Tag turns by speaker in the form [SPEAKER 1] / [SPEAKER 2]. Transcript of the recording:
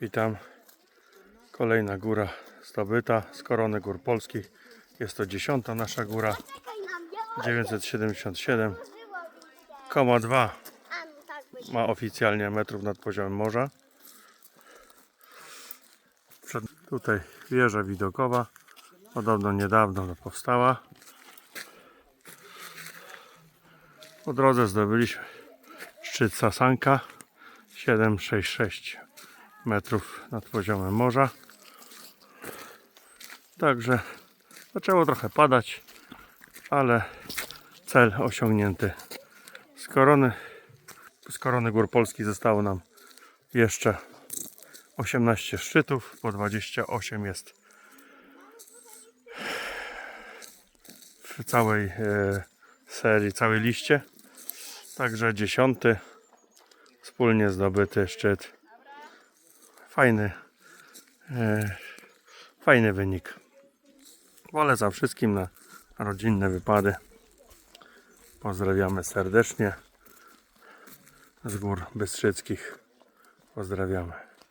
[SPEAKER 1] Witam. Kolejna góra zdobyta z korony gór polskich. Jest to dziesiąta nasza góra. 977,2
[SPEAKER 2] A, no tak być.
[SPEAKER 1] ma oficjalnie metrów nad poziomem morza. Przed, tutaj wieża widokowa. Podobno niedawno powstała. Po drodze zdobyliśmy szczyt Sasanka 766 metrów nad poziomem morza. Także zaczęło trochę padać, ale cel osiągnięty. Z korony, z korony gór Polski zostało nam jeszcze 18 szczytów, po 28 jest w całej e, serii, całej liście. Także dziesiąty wspólnie zdobyty szczyt. Fajny, e, fajny wynik. Polecam wszystkim na rodzinne wypady. Pozdrawiamy serdecznie z gór Bystrzyckich. Pozdrawiamy.